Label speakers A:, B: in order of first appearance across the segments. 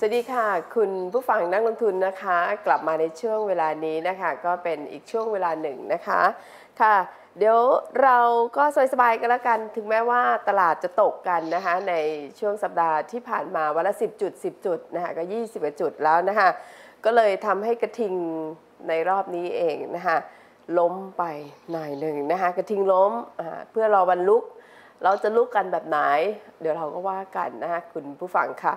A: สวัสดีค่ะ คุณผู้ฟังนักลงทุนนะคะ กลับมาในช่วงเวลานี้นะคะ ก็เป็นอีกช่วงเวลาหนึ่งนะคะค่ะ เดี๋ยวเราก็สบายๆกันแล้วกันถึงแม้ว่าตลาดจะตกกันนะคะ ในช่วงสัปดาห์ที่ผ่านมาวันละ 10 จุด 10 จุดนะคะก็ 20 จุดแล้วนะคะก็เลยทำให้กระทิงในรอบนี้เองนะคะล้มไปหน่อยหนึ่งนะคะกระทิงล้มเพื่อรอวันลุก เราจะลุกกันแบบไหน เดี๋ยวเราก็ว่ากันนะคะคุณผู้ฟังค่ะ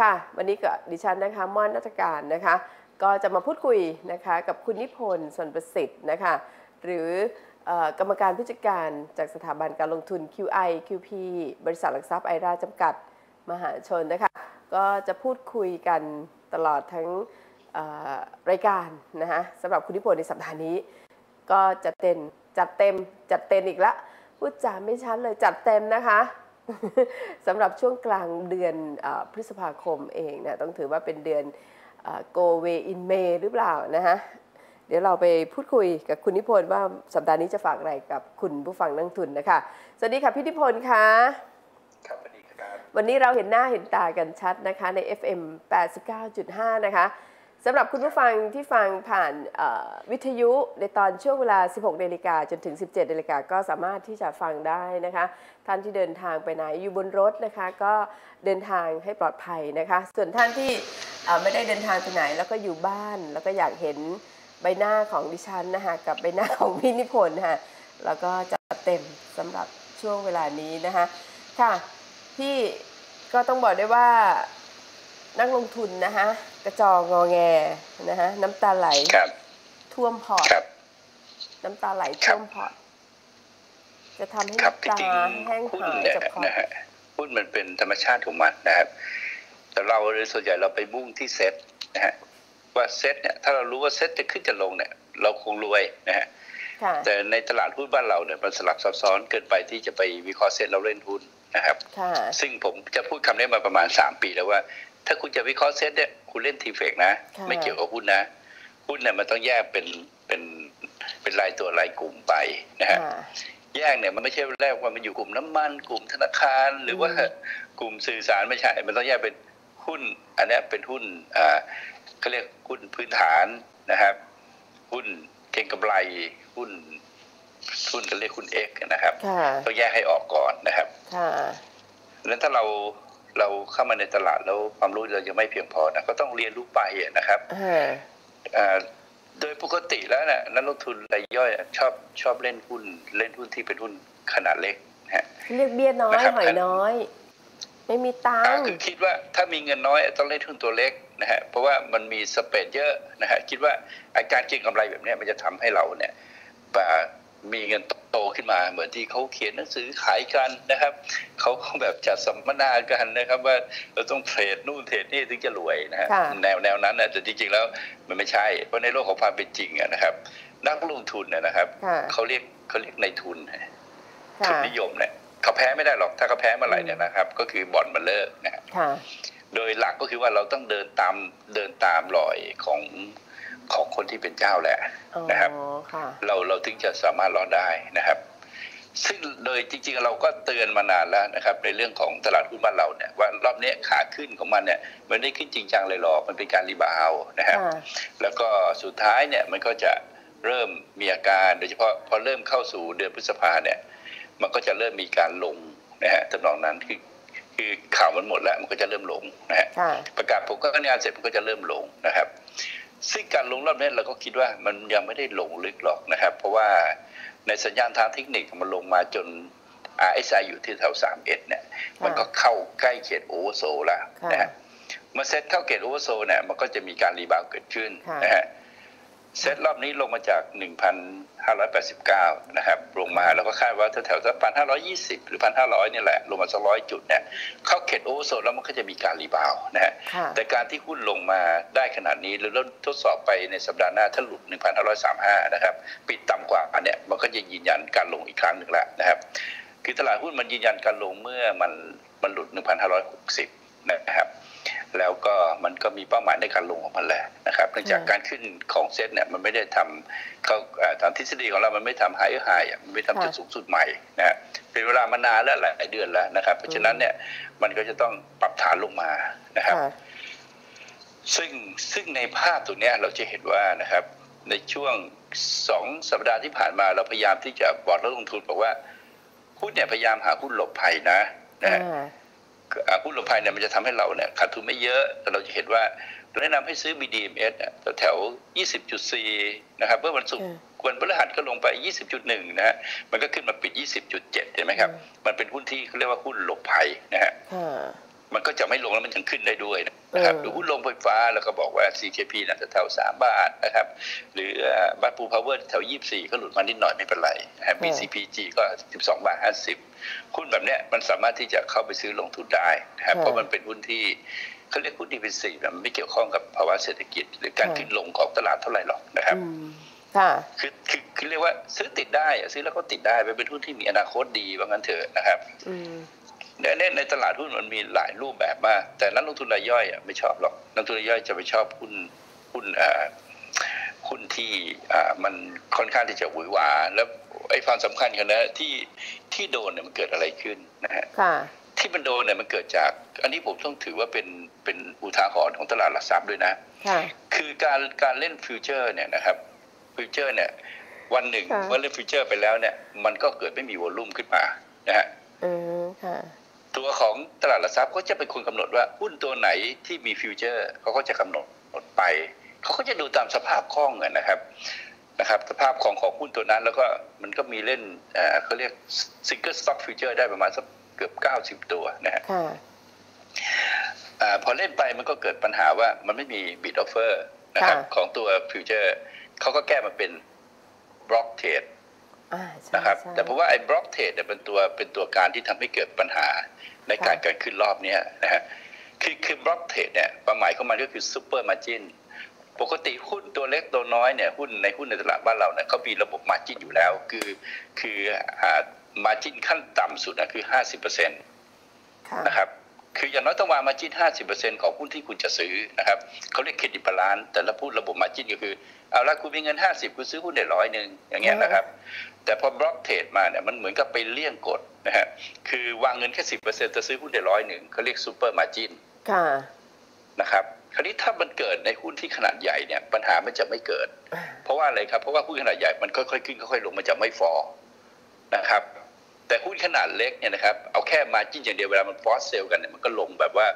A: ค่ะ วันนี้กับดิฉันนะคะม่อนนัฐการนะคะ ก็จะมาพูดคุยนะคะกับคุณนิพนธ์สนประสิทธิ์นะคะ หรืออกรรมการผู้จัดการจากสถาบันการลงทุน QI QP บริษัทหลักทรัพย์ไอราจำกัดมหาชนนะคะ ก็จะพูดคุยกันตลอดทั้งรายการนะคะสำหรับคุณนิพนธ์ในสัปดาห์นี้ ก็จัดเต็มจัดเต็มจัดเต็มอีกแล้ว พูดจาไม่ชัดเลยจัดเต็มนะคะสำหรับช่วงกลางเดือนเออพฤษภาคมเองนะต้องถือว่าเป็นเดือนเอ่อ go way in May หรือเปล่านะคะเดี๋ยวเราไปพูดคุยกับคุณนิพนธ์ว่าสัปดาห์นี้จะฝากอะไรกับคุณผู้ฟังนักทุนนะคะ สวัสดีค่ะพี่นิพนธ์ค่ะ
B: ครับสวัสดีครับ
A: วันนี้เราเห็นหน้าเห็นตากันชัดนะคะใน FM 89.5 นะคะ สำหรับคุณผู้ฟังที่ฟังผ่านวิทยุในตอนช่วงเวลา 16นาฬิกาจนถึง 17นาฬิกาก็สามารถที่จะฟังได้นะคะ ท่านที่เดินทางไปไหนอยู่บนรถนะคะ ก็เดินทางให้ปลอดภัยนะคะ ส่วนท่านที่ไม่ได้เดินทางไปไหนแล้วก็อยู่บ้าน แล้วก็อยากเห็นใบหน้าของดิฉันนะคะกับใบหน้าของพี่นิพนธ์ค่ะแล้วก็จะเต็มสำหรับช่วงเวลานี้นะคะค่ะพี่ก็ต้องบอกได้ว่า นักลงทุนนะคะกระจองงอแงนะคะน้ำตาไหล
B: ครับ
A: ท่วมพอร์ต
B: ครับ
A: น้ำตาไหล
B: ครับ
A: ท่วมพอร์ตจะทำให้
B: ครับ
A: น้ำ
B: จ
A: ตา
B: ริง
A: แห้ง
B: ๆหุ้น
A: หาย
B: เนี่ย
A: จากพอร์ต
B: นะฮะหุ้นมันเป็นธรรมชาติของมันนะครับ แต่เราโดยส่วนใหญ่เราไปมุ่งที่เซ็ตนะฮะว่าเซ็ตเนี่ยถ้าเรารู้ว่าเซ็ตจะขึ้นจะลงเนี่ย เราคงรวยนะฮะ
A: ค่ะ
B: แต่ในตลาดหุ้นบ้านเราเนี่ยมันสลับซับซ้อนเกินไปที่จะไปวิเคราะห์เซ็ตเราเล่นหุ้นนะครับ
A: ค่ะ
B: ซึ่งผมจะพูดคำนี้มาประมาณ 3 ปีแล้วว่า ถ้าคุณจะวิเคราะห์เซ็ตเนี่ยคุณเล่นทีเฟกนะ
A: ค่ะ
B: ไม่เกี่ยวกับหุ้นนะหุ้นเนี่ยมันต้องแยกเป็นเป็นเป็นรายตัวรายกลุ่มไปนะฮะ
A: ค่ะ
B: แยกเนี่ยมันไม่ใช่แรกว่ามันอยู่กลุ่มน้ำมัน กลุ่มธนาคาร หรือว่า
A: อืม
B: กลุ่มสื่อสารไม่ใช่ มันต้องแยกเป็นหุ้น อันเนี้ยเป็นหุ้นอ่าเขาเรียกหุ้นพื้นฐานนะครับ หุ้นเก็งกำไรหุ้นหุ้นก็เรียกหุ้นเอกนะครับ
A: ค่ะ
B: ต้องแยกให้ออกก่อนนะครับ
A: ค่ะ
B: แล้วถ้าเรา เราเข้ามาในตลาดแล้วความรู้เรายังไม่เพียงพอนะก็ต้องเรียนรู้ไปอะนะครับ
A: ค่ะ
B: อ่าโดยปกติแล้วนะนักลงทุนรายย่อยอะชอบชอบเล่นหุ้น เล่นหุ้นที่เป็นหุ้นขนาดเล็กนะฮะ
A: เรียกเบี้ยน้อย
B: นะครับ
A: หอยน้อย ไม่มีตัง
B: อ่า
A: ค์
B: คือคิดว่าถ้ามีเงินน้อยต้องเล่นหุ้นตัวเล็กนะฮะเพราะว่ามันมีสเปรดเยอะนะฮะคิดว่าอาการเก็งกำไรแบบเนี้ยมันจะทำให้เราเนี่ยอ่ามีเงิน โตขึ้นมา เหมือนที่เขาเขียนหนังสือขายกันนะครับเขาแบบจัดสัมมนากันนะครับ ว่าเราต้องเทรดนู่นเทรดนี่ถึงจะรวยนะฮะ
A: ค่ะ
B: แนวแนวนั้นนะแต่จริงๆแล้วมันไม่ใช่ เพราะในโลกของความเป็นจริงอะนะครับนักลงทุนเนี่ยนะครับ
A: ค่ะ
B: เขาเรียกเขาเรียกในทุนนะ
A: ค่ะ
B: ทุนนิยมเนี่ยเขาแพ้ไม่ได้หรอกถ้าเขาแพ้เมื่อไหร่เนี่ยนะครับ ก็คือบ่อนมันเลิกนะฮะ
A: ค่ะ
B: โดยหลักก็คือว่าเราต้องเดินตามเดินตามรอยของ ของคนที่เป็นเจ้าแหละ
A: อ๋อ
B: นะครับ
A: ค่ะ
B: เราเราถึงจะสามารถรอดได้นะครับ ซึ่งโดยจริงๆเราก็เตือนมานานแล้วนะครับ ในเรื่องของตลาดหุ้นบ้านเราเนี่ยว่ารอบนี้ขาขึ้นของมันเนี่ยมันไม่ได้ขึ้นจริงจังเลยหรอกมันเป็นการรีบาวด์นะครับ
A: ค่ะ
B: แล้วก็สุดท้ายเนี่ยมันก็จะเริ่มมีอาการโดยเฉพาะพอเริ่มเข้าสู่เดือนพฤษภาเนี่ย มันก็จะเริ่มมีการลงนะฮะทำนองนั้นคือคือข่าวมันหมดแล้วมันก็จะเริ่มลงนะฮะ
A: ค่ะ
B: ประกาศผลการงานเสร็จมันก็จะเริ่มลงนะครับ ซึ่งการลงรอบนี้เราก็คิดว่ามันยังไม่ได้ลงลึกหรอกนะครับ เพราะว่าในสัญญาณทางเทคนิคมันลงมาจน RSI อยู่ที่แถว31เนี่ย มันก็เข้าใกล้เขตโอเวอร์โซลแล้วนะฮะเมื่อเซ็ตเข้าเขตโอเวอร์โซลเนี่ยมันก็จะมีการรีบาวด์เกิดขึ้น
A: ค่ะ
B: นะฮะเซ็ตรอบนี้ลงมาจาก 1,589 นะครับ ลงมาแล้วก็คาดว่าแถวๆสัก1,520 หรือ 1,500เนี่ยแหละ ลงมาสักร้อยจุดเนี่ยเข้าเขตโอเวอร์โซลแล้วมันก็จะมีการรีบาวด์นะฮะ
A: ค่ะ
B: แต่การที่หุ้นลงมาได้ขนาดนี้หรือเราทดสอบไปในสัปดาห์หน้าถ้าหลุด 1,535 นะครับ ปิดต่ำกว่าอันเนี้ยมันก็จะยืนยันการลงอีกครั้งหนึ่งแล้วนะครับ คือตลาดหุ้นมันยืนยันการลงเมื่อมันมันหลุด 1,560 นะครับ แล้วก็มันก็มีเป้าหมายในการลงของมันแหละนะครับเนื่องจาก
A: ค่ะ
B: การขึ้นของเซ็ตเนี่ยมันไม่ได้ทำเขาเอ่อตามทฤษฎีของเรามันไม่ทำไฮไฮมันไม่ทำจุดสูงสุดใหม่นะฮะเป็นเวลามานานแล้วหลายเดือนแล้วนะครับ เพราะฉะนั้นเนี่ยมันก็จะต้องปรับฐานลงมานะครับ
A: ค่ะ
B: ซึ่งซึ่งในภาพตรงเนี้ยเราจะเห็นว่านะครับในช่วงสองสัปดาห์ที่ผ่านมาเราพยายามที่จะบอกนักลงทุนบอกว่าหุ้นเนี่ยพยายามหาหุ้นหลบภัยนะนะฮะ
A: อ่า
B: อ่า หุ้นหลบภัยเนี่ยมันจะทำให้เราเนี่ยขาดทุนไม่เยอะ แต่เราจะเห็นว่าเราแนะนำให้ซื้อ BDMs เนี่ยแถวๆ20.4 นะครับเมื่อวันศุกร์
A: อืม
B: วันพฤหัสก็ลงไป 20.1 นะฮะ มันก็ขึ้นมาปิด 20.7 เห็นไหมครับ มันเป็นหุ้นที่เขาเรียกว่าหุ้นหลบภัยนะฮะ
A: ค่ะ
B: มันก็จะไม่ลงแล้วมันยังขึ้นได้ด้วยนะครับ
A: เออ
B: หรือหุ้นลงไฟฟ้าแล้วก็บอกว่า CKP น่ะแถว3บาทนะครับ หรือบัตปูพาวเวอร์แถว24ก็หลุดมานิดหน่อยไม่เป็นไรนะครับ BCPG ก็12บาท50หุ้นแบบเนี้ยมันสามารถที่จะเข้าไปซื้อลงทุนได้นะครับ เพราะมันเป็นหุ้นที่เขาเรียกหุ้นดีเฟนซีฟมันไม่เกี่ยวข้องกับภาวะเศรษฐกิจ หรือการขึ้นลงของตลาดเท่าไหร่หรอกนะครับ
A: อืมค่ะ
B: คือคือคือเรียกว่าซื้อติดได้อะซื้อแล้วก็ติดได้มันเป็นหุ้นที่มีอนาคตดีว่างั้นเถอะนะครับ
A: อืม
B: เนี่ยในในตลาดหุ้นมันมีหลายรูปแบบมาก แต่นักลงทุนรายย่อยอะไม่ชอบหรอกนักลงทุนรายย่อยจะไปชอบหุ้นหุ้นอ่าหุ้นที่อ่ามันค่อนข้างที่จะหวือหวา แล้วไอ้ความสำคัญกันนะที่ที่โดนเนี่ยมันเกิดอะไรขึ้นนะฮะ
A: ค่ะ
B: ที่มันโดนเนี่ยมันเกิดจาก อันนี้ผมต้องถือว่าเป็นเป็นอุทาหรณ์ของตลาดหลักทรัพย์ด้วยนะ
A: ค่ะ
B: คือการการเล่นฟิวเจอร์เนี่ยนะครับฟิวเจอร์เนี่ยวันหนึ่ง
A: ค่ะ
B: เมื่อเล่นฟิวเจอร์ไปแล้วเนี่ย มันก็เกิดไม่มีวอลลุ่มขึ้นมานะฮะ
A: อืมค่ะ
B: ตัวของตลาดหลักทรัพย์ก็จะเป็นคนกำหนดว่าหุ้นตัวไหนที่มีฟิวเจอร์เขาก็จะกำหนดไปเขาก็จะดูตามสภาพคล่องอะนะครับนะครับ สภาพของของหุ้นตัวนั้นแล้วก็มันก็มีเล่นเอ่อเขาเรียกซิงเกิลสต็อกฟิวเจอร์ได้ประมาณสักเกือบ 90 ตัวนะฮะ
A: ค่ะ
B: อ่าพอเล่นไปมันก็เกิดปัญหาว่ามันไม่มีบิดออฟเฟอร์นะครับ
A: ค่ะ
B: ของตัวฟิวเจอร์เขาก็แก้มาเป็นบล็อกเทรด
A: อ่าใช่
B: นะครับ
A: ใช่
B: แต่เพราะว่าไอ้บล็อกเทรดเนี่ยเป็นตัวเป็นตัวการที่ทำให้เกิดปัญหาในการ
A: ค่ะ
B: เกิดขึ้นรอบเนี้ยนะฮะคือคือบล็อกเทรดเนี่ยความหมายของมันก็คือซูเปอร์มาจินปกติหุ้นตัวเล็กตัวน้อยเนี่ยหุ้นในหุ้นในตลาดบ้านเราเนี่ยเขามีระบบมาจินอยู่แล้ว คือคืออ่ามาจินขั้นต่ำสุดนะคือ50%เค่ะนะครับคืออย่างน้อยต้องวางมาจิ้น50%ของหุ้นที่คุณจะซื้อนะครับเขาเรียกเครดิตบาลานซ์แต่ละพูดระบบมาจิ้นก็คือ เอาละคุณมีเงิน 50 คุณซื้อหุ้นได้ร้อยหนึ่งอย่างเงี้ยนะครับ แต่พอบล็อกเทรดมาเนี่ยมันเหมือนกับไปเลี่ยงกฎนะฮะคือวางเงินแค่10%จะซื้อหุ้นได้ร้อยหนึ่งเขาเรียกซูเปอร์มาจิ้น
A: ค่ะ
B: นะครับคราวนี้ถ้ามันเกิดในหุ้นที่ขนาดใหญ่เนี่ยปัญหามันจะไม่เกิด เพราะว่าอะไรครับเพราะว่าหุ้นขนาดใหญ่มันค่อยๆขึ้นค่อยๆลงมันจะไม่ฟอนะครับ แต่หุ้นขนาดเล็กเนี่ยนะครับเอาแค่มาจิ้นอย่างเดียวเวลามันฟอสเซลกันเนี่ยมันก็ลงแบบว่า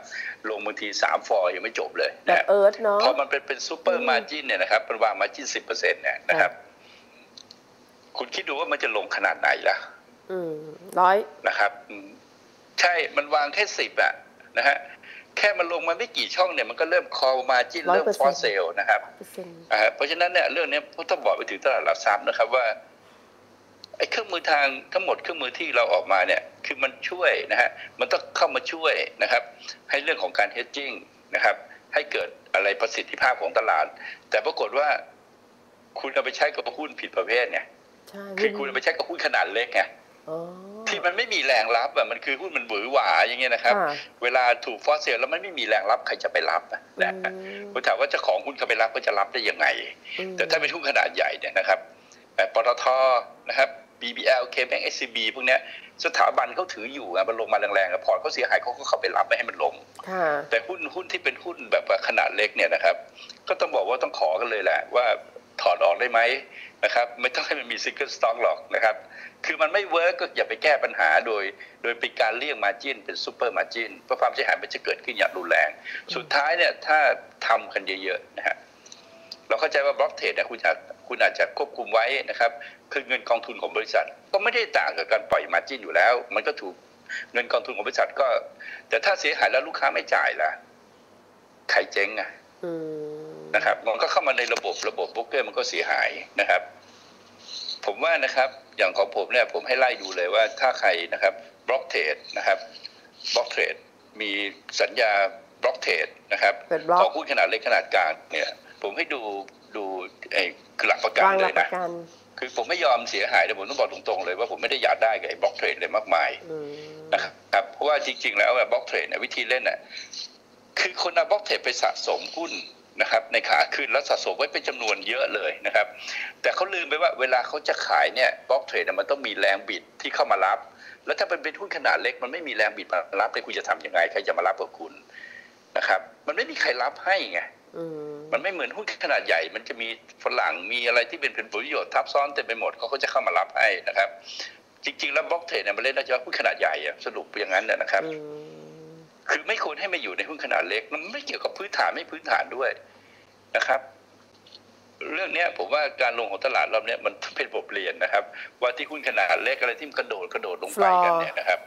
B: ลงบางทีสามฟอร์ยังไม่จบเลย
A: แบบ
B: นะ
A: เอิร์ธเนาะ
B: พอมันเป็นเป็นซูเปอร์มาจิ้นเนี่ยนะครับมันวางมาจิ้นสิบเปอร์เซ็นต์เนี่ยนะครับ คุณคิดดูว่ามันจะลงขนาดไหนล่ะ
A: อืมร้อย
B: นะครับอืมใช่มันวางแค่สิบอะนะฮะแค่มันลงมาไม่กี่ช่องเนี่ยมันก็เริ่มคอมาจิ้นเริ่มฟอสเซลนะครับ
A: เปอร์เซ็นต์
B: อ่าเพราะฉะนั้นเนี่ยเรื่องเนี้ยต้องบอกไปถึงตลาดหลักทรัพย์นะครับว่า ไอ้เครื่องมือทางทั้งหมดเครื่องมือที่เราออกมาเนี่ยคือมันช่วยนะฮะมันต้องเข้ามาช่วยนะครับ ให้เรื่องของการ hedging นะครับ ให้เกิดอะไรประสิทธิภาพของตลาด แต่ปรากฏว่าคุณเอาไปใช้กับหุ้นผิดประเภทไง
A: ใช่
B: คือคุณเอาไปใช้กับหุ้นขนาดเล็กไง
A: อ๋อ
B: ที่มันไม่มีแรงรับอะมันคือหุ้นมันหวือหวาอย่างเงี้ยนะครับ
A: ค่ะ
B: เวลาถูกฟอสเซลแล้วมันไม่มีแรงรับใครจะไปรับอะนะ
A: อืม
B: คุณถามว่าเจ้าของหุ้นเขาไปรับก็จะรับได้ยังไง
A: อืม
B: แต่ถ้าเป็นหุ้นขนาดใหญ่เนี่ยนะครับแบบปตทนะครับ BBL KBank SCB พวกเนี้ยสถาบันเขาถืออยู่อะมันลงมาแรงๆอะพอร์ตเขาเสียหายเขาก็เข้าไปรับไม่ให้มันลง
A: ค่ะ
B: แต่หุ้นหุ้นที่เป็นหุ้นแบบว่าขนาดเล็กเนี่ยนะครับ ก็ต้องบอกว่าต้องขอกันเลยแหละว่าถอดออกได้ไหมนะครับไม่ต้องให้มันมีซิงเกิลสต็อกหรอกนะครับ คือมันไม่เวิร์กก็อย่าไปแก้ปัญหาโดย โดยเป็นการเลี่ยงมาจินเป็นซูเปอร์มาจินเพราะความเสียหายมันจะเกิดขึ้นอย่างรุนแรง สุดท้ายเนี่ยถ้าทำกันเยอะๆนะฮะเราเข้าใจว่าบล็อกเทรดเนี่ยคุณอาจ คุณอาจจะควบคุมไว้นะครับคือเงินกองทุนของบริษัท ก็ไม่ได้ต่างกับการปล่อยมาจินอยู่แล้ว มันก็ถูกเงินกองทุนของบริษัทก็ แต่ถ้าเสียหายแล้วลูกค้าไม่จ่ายล่ะใครเจ๊งอะ
A: อืม
B: นะครับมันก็เข้ามาในระบบระบบโบรกเกอร์มันก็เสียหายนะครับ ผมว่านะครับ อย่างของผมเนี่ยผมให้ไล่ดูเลยว่าถ้าใครนะครับบล็อกเทรดนะครับบล็อกเทรดมีสัญญาบล็อกเทรดนะครับ
A: เปิดบล็อ
B: ข
A: ก
B: องหุ้นขนาดเล็กขนาดกลางเนี่ย ผมให้ดู ดูไอ้หลักประกัน
A: วางห
B: เล
A: ลัก
B: ย
A: ป
B: นะ
A: ระกัน
B: คือผมไม่ยอมเสียหายแต่ผมต้องบอกตรงๆเลยว่าผมไม่ได้อยากได้กับไอ้บล็อกเทรดเลยมากมาย
A: อืม
B: นะครับครับเพราะว่าจริง ๆ แล้วบล็อกเทรดเนี่ยวิธีเล่นน่ะคือคนเอาบล็อกเทรดไปสะสมหุ้นนะครับในขาขึ้นแล้วสะสมไว้เป็นจำนวนเยอะเลยนะครับ แต่เขาลืมไปว่าเวลาเขาจะขายเนี่ยบล็อกเทรดมันต้องมีแรงบิดที่เข้ามารับ แล้วถ้าเป็นเป็นหุ้นขนาดเล็ก มันไม่มีแรงบิดมารับเลยคุณจะทำยังไงใครจะมารับกับคุณนะครับ มันไม่มีใครรับให้ไง
A: อื ม
B: มันไม่เหมือนหุ้นขนาดใหญ่ มันจะมีฝรั่งมีอะไรที่เป็นผลประโยชน์ทับซ้อนเต็มไปหมดเขาก็จะเข้ามารับให้นะครับ จริง ๆ แล้วบล็อกเทรดเนี่ยมันเล่นได้เฉพาะหุ้นขนาดใหญ่อะสรุปอย่างนั้นนะนะครับ
A: อืม
B: คือไม่ควรให้มาอยู่ในหุ้นขนาดเล็ก มันไม่เกี่ยวกับพื้นฐานไม่พื้นฐานด้วยนะครับเรื่องเนี้ยผมว่าการลงของตลาดรอบเนี้ยมันเป็นบทเรียนนะครับ ว่าที่หุ้นขนาดเล็กอะไรที่มันกระโดดกระโดดลงไปกันเนี่ยนะครับ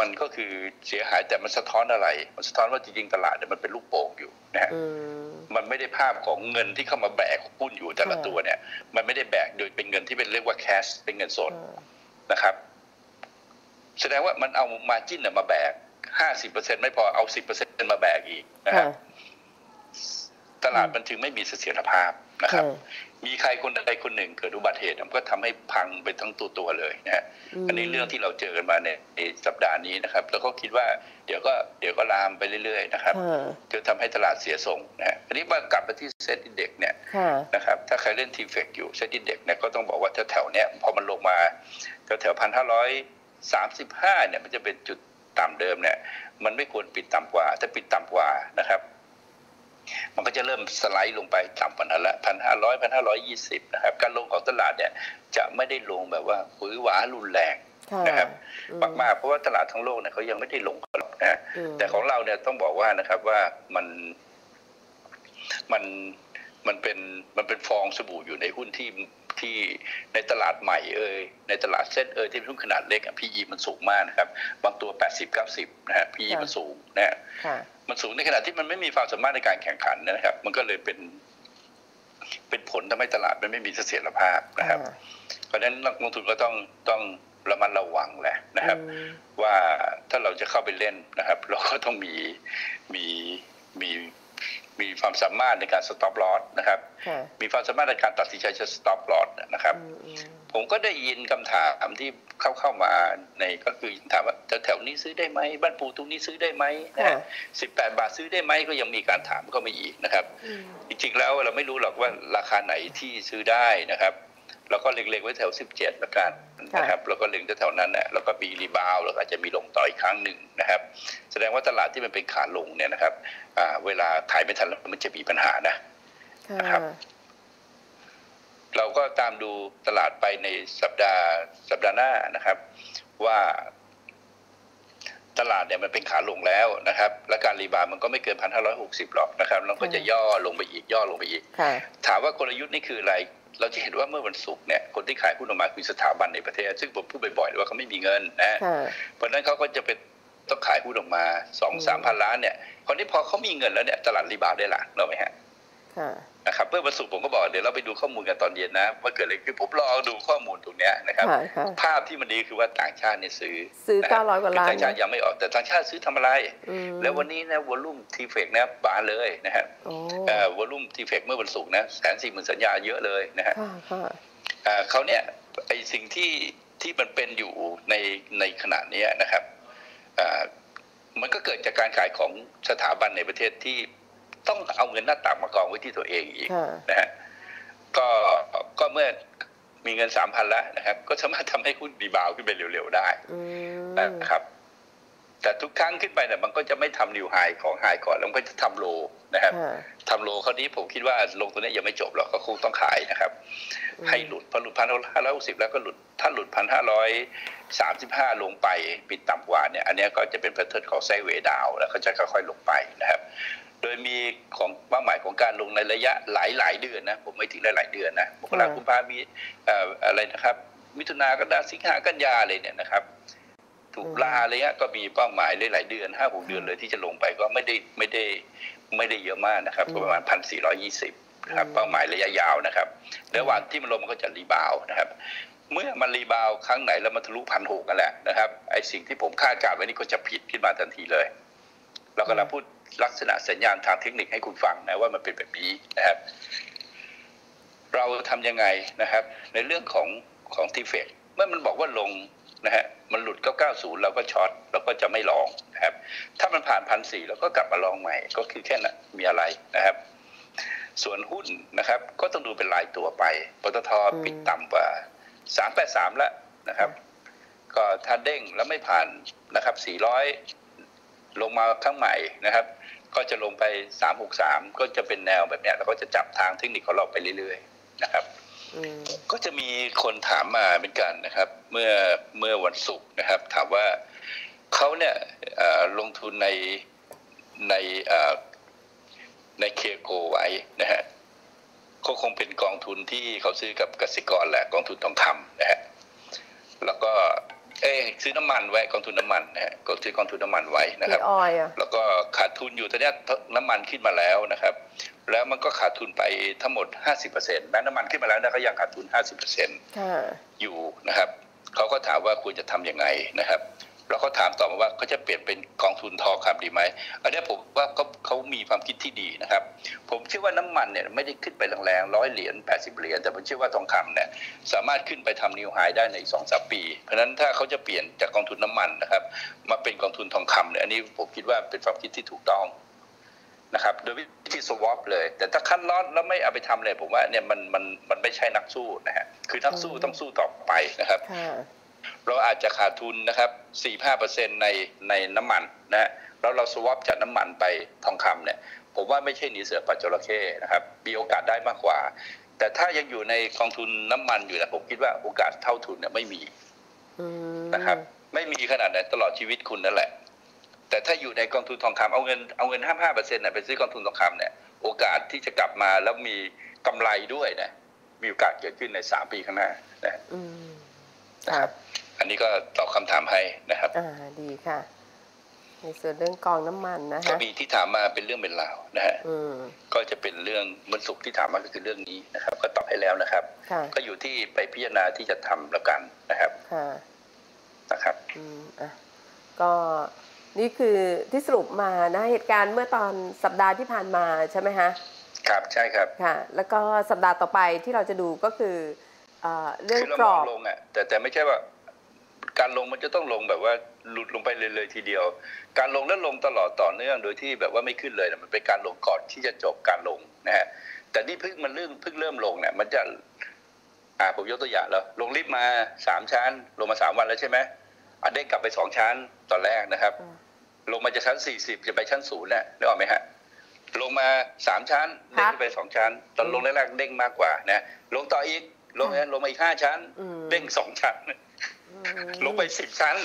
B: มันก็คือเสียหายแต่มันสะท้อนอะไร มันสะท้อนว่าจริงๆตลาดเนี่ยมันเป็นลูกโป่งอยู่นะฮะ
A: อืม
B: มันไม่ได้ภาพของเงินที่เข้ามาแบกหุ้นอยู่แต่ละ
A: ค่ะ
B: ตัวเนี่ย มันไม่ได้แบกโดยเป็นเงินที่เป็นเรียกว่าแคชเป็นเงินสด
A: อ่า
B: นะครับ แสดงว่ามันเอามาจิ้นน่ะมาแบกห้าสิบเปอร์เซ็นไม่พอเอาสิบเปอร์เซ็นมาแบกอีกนะครั
A: ค่ะ
B: บ ตลาดมันจึงไม่มีเสถียรภาพนะครับ
A: ค่ะ
B: มีใครคนใดคนหนึ่งเกิดอุบัติเหตุมันก็ทำให้พังไปทั้งตัวตัวๆเลยนะฮะ
A: ม
B: อันนี้เรื่องที่เราเจอกันมาในในสัปดาห์นี้นะครับ แล้วก็คิดว่าเดี๋ยวก็เดี๋ยวก็ลามไปเรื่อยๆนะครับ
A: ค่ะ
B: จนทำให้ตลาดเสียทรงนะฮะอันนี้มากลับมาที่เซ็ตอินเด็กเนี่ย
A: ค่ะ
B: นะครับถ้าใครเล่นทีเฟกอยู่เซ็ตอินเด็กเนี่ยก็ต้องบอกว่าแถวๆเนี้ยพอมันลงมาแถวๆพันห้าร้อยสามสิบห้าเนี่ยมันจะเป็นจุดต่ำเดิมเนี่ยมันไม่ควรปิดต่ำกว่าถ้าปิดต่ำกว่านะครับ มันก็จะเริ่มสไลด์ลงไปต่ำกว่านั้นละพันห้าร้อยพันห้าร้อยยี่สิบนะครับ การลงของตลาดเนี่ยจะไม่ได้ลงแบบว่าหวือหวารุนแรง
A: ค่ะ
B: นะครับ
A: อื
B: มากๆเพราะว่าตลาดทั้งโลกเนี่ยเขายังไม่ได้ลงกันหรอกนะ
A: อืม
B: แต่ของเราเนี่ยต้องบอกว่านะครับว่ามันมันมันเป็นมันเป็นฟองสบู่อยู่ในหุ้นที่ ที่ในตลาดใหม่เอ่ยในตลาดเซ็ตเอ่ยที่เป็นหุ้นขนาดเล็กพีอีมันสูงมากนะครับ บางตัว 80 90 นะฮะพีอีมันสูงนะฮะ
A: ค่ะ
B: มันสูงในขณะที่มันไม่มีความสามารถในการแข่งขันนะครับ มันก็เลยเป็นเป็นผลทำให้ตลาดมันไม่มีเสถียรภาพนะครับ เพราะฉะนั้นนักลงทุนก็ต้องต้องระมัดระวังแหละนะครับ
A: อืม
B: ว่าถ้าเราจะเข้าไปเล่นนะครับ เราก็ต้องมีมีมี มีความสามารถในการสต็อปลอสนะครับ
A: ค่ะ
B: มีความสามารถในการตัดสินใจจะสต็อปลอสนะครับ
A: อืมอืม
B: ผมก็ได้ยินคำถามที่เข้าเข้ามาในก็คือถามว่าจะแถวนี้ซื้อได้ไหมบ้านปูตรงนี้ซื้อได้ไหมนะ
A: ค่ะ
B: ฮะสิบแปดบาทซื้อได้ไหมก็ยังมีการถามเข้ามาอีกนะครับ
A: อืม
B: จริงๆแล้วเราไม่รู้หรอกว่าราคาไหนที่ซื้อได้นะครับ แล้วก็เล็งๆไว้แถว 17ละกันนะครับแล้วก็เล็งแถวๆนั้นนะแล้วก็มีรีบาวด์แล้วก็อาจจะมีลงต่ออีกครั้งหนึ่งนะครับ แสดงว่าตลาดที่มันเป็นขาลงเนี่ยนะครับอ่าเวลาขายไม่ทันแล้วมันจะมีปัญหานะ
A: ค่ะ
B: ครับ เราก็ตามดูตลาดไปในสัปดาห์สัปดาห์หน้านะครับ ว่าตลาดเนี่ยมันเป็นขาลงแล้วนะครับ และการรีบาวด์มันก็ไม่เกินพันห้าร้อยหกสิบหรอกนะครับแล้วก็จะย่อลงไปอีกย่อลงไปอีก
A: ค่ะ
B: ถามว่ากลยุทธ์นี่คืออะไร เราจะเห็นว่าเมื่อวันศุกร์เนี่ยคนที่ขายหุ้นออกมาคือสถาบันในประเทศ ซึ่งผมพูดบ่อยๆเลยว่าเขาไม่มีเงินนะ
A: ค่ะ
B: เพราะฉะนั้นเขาก็จะเป็นต้องขายหุ้นออกมาสอง
A: อืม
B: สามพันล้านเนี่ยคนนี้พอเขามีเงินแล้วเนี่ยตลาดรีบาวด์ได้ละเราไหมฮะ
A: ค่ะ
B: นะครับเมื่อวันศุกร์ผมก็บอกเดี๋ยวเราไปดูข้อมูลกันตอนเย็นนะว่าเกิดอะไรขึ้นผมรอดูข้อมูลตรงเนี้ยนะครับ
A: ค่ะค่ะ
B: ภาพที่มันดีคือว่าต่างชาติเนี่ยซื้อ
A: ซื้อ
B: นะคบ
A: เก้าร้อยกว่าล้าน
B: ต่างชาติยังไม่ออกแต่ต่างชาติซื้อทำอะไร
A: อืม
B: แล้ววันนี้นะวอลุ่มทีเฟกนะบานเลยนะฮะ
A: โอ้
B: เอ่อวอลุ่มทีเฟกเมื่อวันศุกร์นะแสนสี่หมื่นสัญญาเยอะเลยนะฮะ
A: ค่ะค่ะ
B: เอ่อเขาเนี่ยไอสิ่งที่ที่มันเป็นอยู่ในในขณะเนี้ยนะครับเอ่อมันก็เกิดจากการขายของสถาบันในประเทศที่ ต้องเอาเงินหน้าต่างมากองไว้ที่ตัวเองอีก
A: ค่ะ
B: นะฮะก็ก็เมื่อมีเงินสามพันแล้วนะครับ ก็สามารถทำให้หุ้นดีบาวด์ขึ้นไปเร็วๆได้
A: อืม
B: นะครับ แต่ทุกครั้งขึ้นไปเนี่ยมันก็จะไม่ทำนิวไฮของไฮก่อนแล้วมันก็จะทำโลนะครับ
A: ค่ะ
B: ทำโลคราวนี้ผมคิดว่าลงตัวนี้ยังไม่จบหรอกก็คงต้องขายนะครับ
A: อืม
B: ให้หลุดพอหลุดพันห้าร้อยหกสิบแล้วก็หลุดถ้าหลุดพันห้าร้อยสามสิบห้าลงไปปิดต่ำกว่าเนี่ย อันเนี้ยก็จะเป็นแพทเทิร์นของไซด์เวย์ดาวน์แล้วก็จะค่อยๆลงไปนะครับ โดยมีของเป้าหมายของการลงในระยะหลายหลายๆเดือนนะ ผมไม่ถึงหลายๆเดือนนะมกรา
A: ค่ะ
B: คมพามีเอ่ออะไรนะครับ มิถุนากรกฎาสิงหากันยาอะไรเนี่ยนะครับตุลาอะไรเงี้ยก็มีเป้าหมายหลายๆเดือนห้าหกเดือนเลยที่จะลงไปก็ไม่ได้ไม่ได้ไม่ได้เยอะมากนะครับก็ประมาณพันสี่ร้อยี่สิบนะครับเป้าหมายระยะยาวนะครับระหว่างที่มันลงมันก็จะรีบาวด์นะครับ เมื่อมันรีบาวด์ครั้งไหนแล้วมันทะลุพันหกกันแหละนะครับไอสิ่งที่ผมคาดการณ์ไว้นี่ก็จะผิดขึ้นมาทันทีเลย เรากำลังพูดลักษณะสัญญาณทางเทคนิคให้คุณฟังนะว่ามันเป็นแบบนี้นะครับ เราทำยังไงนะครับ ในเรื่องของของทีเฟกเมื่อมันบอกว่าลงนะฮะมันหลุด 990 เราก็ช็อตเราก็จะไม่ลองนะครับ ถ้ามันผ่านพันสี่เราก็กลับมาลองใหม่ ก็คือแค่นั้นมีอะไรนะครับ ส่วนหุ้นนะครับ ก็ต้องดูเป็นรายตัวไปปตท
A: อืม
B: ปิดต่ำกว่า 383 แล้วนะครับ ก็ถ้าเด้งแล้วไม่ผ่านนะครับ400 ลงมาครั้งใหม่นะครับ ก็จะลงไป 363 ก็จะเป็นแนวแบบเนี้ยแล้วก็จะจับทางเทคนิคของเราไปเรื่อยๆนะครับ
A: อืม
B: ก็จะมีคนถามมาเหมือนกันนะครับ เมื่อเมื่อวันศุกร์นะครับ ถามว่าเขาเนี่ยเอ่อลงทุนในในเอ่อในเคโกไว้นะฮะก็คงเป็นกองทุนที่เขาซื้อกับกสิกรแหละกองทุนทองคำนะฮะแล้วก็ เอ้ยซื้อน้ำมันไว้กองทุนน้ำมันนะฮะก็ซื้อกองทุนน้ำมันไว้นะค
A: พี่
B: รับ
A: ออยอะ
B: แล้วก็ขาดทุนอยู่ตอนเนี้ยน้ำมันขึ้นมาแล้วนะครับ แล้วมันก็ขาดทุนไปทั้งหมด 50%แม้น้ำมันขึ้นมาแล้วนะก็ยังขาดทุน 50%
A: ค่ะ
B: อยู่นะครับเขาก็ถามว่าควรจะทำยังไงนะครับ แล้วก็ถามต่อมาว่าเขาจะเปลี่ยนเป็นกองทุนทองคำดีไหมอันนี้ผมว่าเขาเขามีความคิดที่ดีนะครับ ผมเชื่อว่าน้ำมันเนี่ยไม่ได้ขึ้นไปแรงๆร้อยเหรียญ80เหรียญแต่ผมเชื่อว่าทองคำเนี่ยสามารถขึ้นไปทำนิวไฮได้ในสองสามปี เพราะฉะนั้นถ้าเขาจะเปลี่ยนจากกองทุนน้ำมันนะครับ มาเป็นกองทุนทองคำเนี่ยอันนี้ผมคิดว่าเป็นความคิดที่ถูกต้องนะครับโดยวิธีสวอปเลย แต่ถ้าคั้นร้อนแล้วไม่เอาไปทำเลยผมว่าเนี่ยมันมันมันไม่ใช่นักสู้นะฮะคือนักสู้ต้องสู้ต่อไปนะครับ เราอาจจะขาดทุนนะครับ4-5%ในในน้ำมันนะฮะแล้วเราสวอปจากน้ำมันไปทองคำเนี่ยผมว่าไม่ใช่หนีเสือปัจจระเข้นะครับมีโอกาสได้มากกว่า แต่ถ้ายังอยู่ในกองทุนน้ำมันอยู่นะผมคิดว่าโอกาสเท่าทุนเนี่ยไม่มี
A: อืม
B: นะครับไม่มีขนาดไหนตลอดชีวิตคุณนั่นแหละ แต่ถ้าอยู่ในกองทุนทองคำเอาเงินเอาเงินห้าห้าเปอร์เซ็นต์ไปซื้อกองทุนทองคำเนี่ยโอกาสที่จะกลับมาแล้วมีกำไรด้วยนะมีโอกาสเกิดขึ้นในสามปีข้างหน้านะ
A: อืม
B: นะ
A: ค่ะ
B: ครับอันนี้ก็ตอบคำถามให้นะครับ
A: อ่าดีค่ะ ในส่วนเรื่องกองน้ำมันนะ
B: ก็
A: คะ
B: มีที่ถามมาเป็นเรื่องเป็นราวนะฮะ
A: อืม
B: ก็จะเป็นเรื่องมันสุกร์ที่ถามมาก็คือเรื่องนี้นะครับ ก็ตอบให้แล้วนะครับ
A: ค่ะ
B: ก็อยู่ที่ไปพิจารณาที่จะทำแล้วกันนะครับ
A: ค่ะ
B: นะครับ
A: อืมอะก็นี่คือที่สรุปมานะเหตุการณ์เมื่อตอนสัปดาห์ที่ผ่านมาใช่ไหมฮะ
B: ครับใช่ครับ
A: ค่ะ แล้วก็สัปดาห์ต่อไปที่เราจะดูก็คือ เอ่อเรื่อง
B: คือเรา
A: กร
B: มอ
A: องบ
B: ลงอะแต่แต่ไม่ใช่ว่า การลงมันจะต้องลงแบบว่าหลุดลงไปเลยเลยทีเดียว การลงแล้วลงตลอดต่อเนื่องโดยที่แบบว่าไม่ขึ้นเลยนะมันเป็นการลงก่อนที่จะจบการลงนะฮะแต่นี่เพิ่งมันเรื่องเพิ่งเริ่มลงเนี่ยมันจะ อ่าผมยกตัวอย่างแล้ว ลงลิฟต์มาสามชั้น ลงมาสามวันแล้วใช่ไหมอะเด้งกลับไปสองชั้นตอนแรกนะครับ
A: อืม
B: ลงมาจากชั้นสี่สิบจะไปชั้นศูนย์เนี่ยนึกออกไหมฮะลงมาสามชั้นเด้งขึ้นไปสองชั้น ตอนลงแรกๆเด้งมากกว่านะลงต่ออีก ลงลงมาอีกห้าชั้น
A: อืม
B: เด้งสองชั้น
A: อืม
B: ลงไปสิบชั้น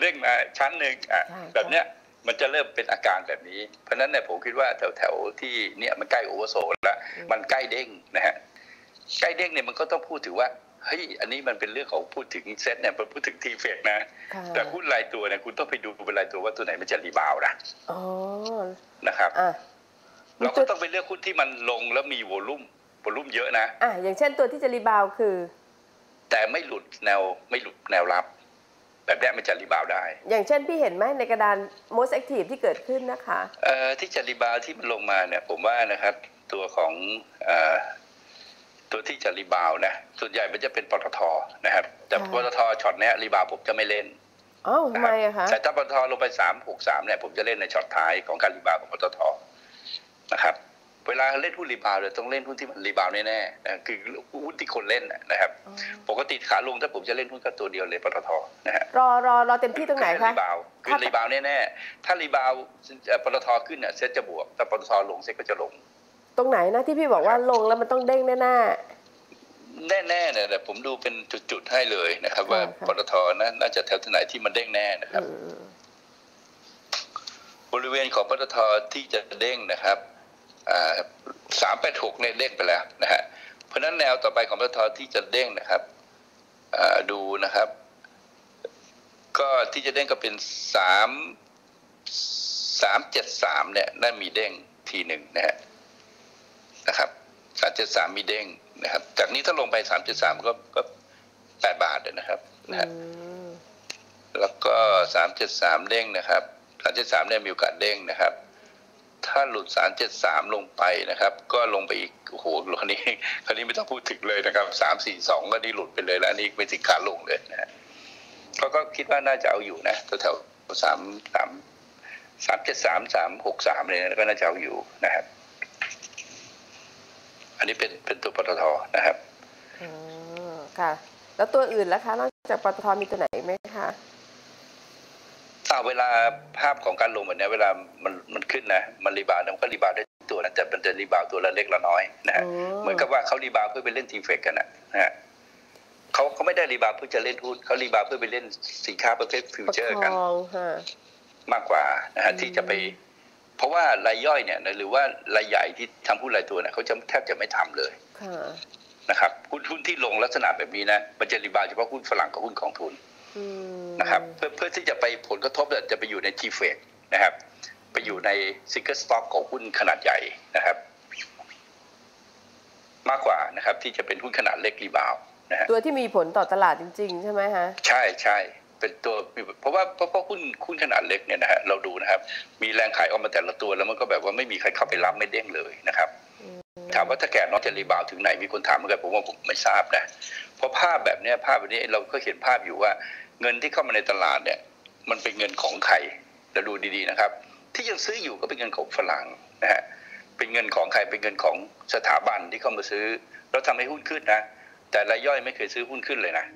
B: เด้งมาชั้นหนึ่งอะ
A: ใช่
B: แบบเนี้ยมันจะเริ่มเป็นอาการแบบนี้ เพราะฉะนั้นเนี่ยผมคิดว่าแถวแถวๆที่เนี่ยมันใกล้โอเวอร์โซลแล้วมันใกล้เด้งนะฮะใกล้เด้งเนี่ยมันก็ต้องพูดถึงว่าเฮ้ยอันนี้มันเป็นเรื่องของพูดถึงเซ็ตเนี่ยมันพูดถึงทีเฟกนะ
A: ค่ะ
B: แต่หุ้นรายตัวเนี่ยคุณต้องไปดูเป็นรายตัวว่าตัวไหนมันจะรีบาวด์นะ
A: อ๋อ
B: นะครับ
A: อะมี
B: เรา
A: ตั
B: ก็
A: ว
B: ต้องไปเลือกหุ้นที่มันลงแล้วมีวอลุ่ม วอลุ่มเยอะนะ
A: อะอย่างเช่นตัวที่จะรีบาวด์คือ
B: แต่ไม่หลุดแนวไม่หลุดแนวรับ แบบเนี้ยมันจะรีบาวด์ได้
A: อย่างเช่นพี่เห็นไหมในกระดาน most active ที่เกิดขึ้นนะคะ
B: เอ่อที่จะรีบาวด์ที่มันลงมาเนี่ย ผมว่านะครับ ตัวของเอ่อตัวที่จะรีบาวด์นะส่วนใหญ่มันจะเป็นปตทนะครับ แต่
A: ค่ะ
B: ปตทช็อตเนี้ยรีบาวด์ผมจะไม่เล่น
A: อ้าวทำ
B: นะ
A: ไม
B: ครับ
A: อะคะ
B: แต่ถ้าปตทลงไปสามหกสามเนี่ยผมจะเล่นในช็อตท้ายของการรีบาวด์ของปตทนะครับ เวลาเล่นหุ้นรีบาวด์เนี่ยต้องเล่นหุ้นที่มันรีบาวด์แน่ๆนะคือหุ้นที่คนเล่นน่ะนะครับ
A: อ๋อ
B: ปกติขาลงถ้าผมจะเล่นหุ้นกับตัวเดียวเลยปตทนะฮะ
A: รอรอรอเต็มที่ตรงไหน
B: คือ
A: คะ
B: รีบาวด์คือรีบาวด์แน่ๆถ้ารีบาวด์เอ่อปตทขึ้นเนี่ยเซ็ตจะบวกแต่ปตทลงเซ็ตก็จะลง
A: ตรงไหนนะที่พี่บอกว่าลงแล้วมันต้องเด้งแน่
B: แน่ๆเนี่ยแต่ผมดูเป็นจุดๆให้เลยนะครับ ว่า
A: ค่ะ
B: ปตทนะน่าจะแถวที่ไหนที่มันเด้งแน่นะ
A: ๆ
B: ครับ
A: อืม
B: บริเวณของปตทที่จะเด้งนะครับ สามแปดหกเนี่ยเด้งไปแล้วนะฮะ เพราะฉะนั้นแนวต่อไปของปตทที่จะเด้งนะครับอ่าดูนะครับ ก็ที่จะเด้งก็เป็นสามสามเจ็ดสามเนี่ยน่ามีเด้งทีหนึ่งนะฮะนะครับสามเจ็ดสามมีเด้งนะครับ จากนี้ถ้าลงไปสามเจ็ดสามก็ก็แปดบาทเลยนะครับนะฮะ
A: อืม
B: แล้วก็สามเจ็ดสามเด้งนะครับสามเจ็ดสามเนี่ยมีโอกาสเด้งนะครับ ถ้าหลุดสามเจ็ดสามลงไปนะครับ ก็ลงไปอีกโอ้โหคราวนี้คราวนี้ไม่ต้องพูดถึงเลยนะครับสามสี่สองก็นี่หลุดไปเลยแล้วนนี้เป็นสินค้าลงเลยนะฮะก็ก็คิดว่าน่าจะเอาอยู่นะแถวสามสามสามเจ็ดสามสามหกสามเลยนะก็น่าจะเอาอยู่นะครับ อันนี้เป็นเป็นตัวปตทนะครับ
A: อ๋อค่ะ แล้วตัวอื่นล่ะคะนอกจากปตทมีตัวไหนไหมคะ
B: อ่าเวลาภาพของการลงแบบเนี้ยเวลามันมันขึ้นนะมันรีบาวด์มันก็รีบาวด์ได้ตัวนะแต่มันจะรีบาวด์ตัวละเล็กละน้อยนะฮะ
A: อ๋อ
B: เหมือนกับว่าเขารีบาวด์เพื่อไปเล่นทีเฟกกันนะนะฮะเขาเขาไม่ได้รีบาวด์เพื่อจะเล่นหุ้นเขารีบาวด์เพื่อไปเล่นสินค้าประเภทฟิว
A: ประ
B: เจอร์
A: ค
B: กัน
A: องค่ะ
B: มากกว่านะฮะ
A: อืม
B: ที่จะไปเพราะว่ารายย่อยเนี่ยหรือว่ารายใหญ่ที่ทำหุ้นรายตัวเนี่ยเขาจะแทบจะไม่ทำเลย
A: ค่ะ
B: นะครับหุ้นหุ้นที่ลงลักษณะแบบนี้นะมันจะรีบาวด์เฉพาะหุ้นฝรั่งกับหุ้นกองทุน
A: อืม
B: นะครับเพื่อเพื่อที่จะไปผลกระทบเนี่ยจะไปอยู่ในทีเฟกนะครับ ไปอยู่ในซิงเกิลสต็อกของหุ้นขนาดใหญ่นะครับ มากกว่านะครับ ที่จะเป็นหุ้นขนาดเล็กรีบาวด์นะฮะ
A: ตัวที่มีผลต่อตลาดจริง ๆ ใช่ไหมฮะ
B: ใช่ใช่เป็นตัวเพราะว่าเพราะเพราะหุ้นหุ้นขนาดเล็กเนี่ยนะฮะเราดูนะครับ มีแรงขายออกมาแต่ละตัวแล้วมันก็แบบว่าไม่มีใครเข้าไปรับไม่เด้งเลยนะครับ ถามว่าถ้าแก่น้องจะรีบาวด์ถึงไหนมีคนถามเหมือนกันผมว่าผมไม่ทราบนะเพราะภาพแบบเนี้ยภาพแบบนี้เราก็เห็นภาพอยู่ว่า เงินที่เข้ามาในตลาดเนี่ยมันเป็นเงินของใครเราดูดีๆนะครับ ที่ยังซื้ออยู่ก็เป็นเงินของฝรั่งนะฮะเป็นเงินของใครเป็นเงินของสถาบันที่เข้ามาซื้อ แล้วทำให้หุ้นขึ้นนะแต่รายย่อยไม่เคยซื้อหุ้นขึ้นเลยนะ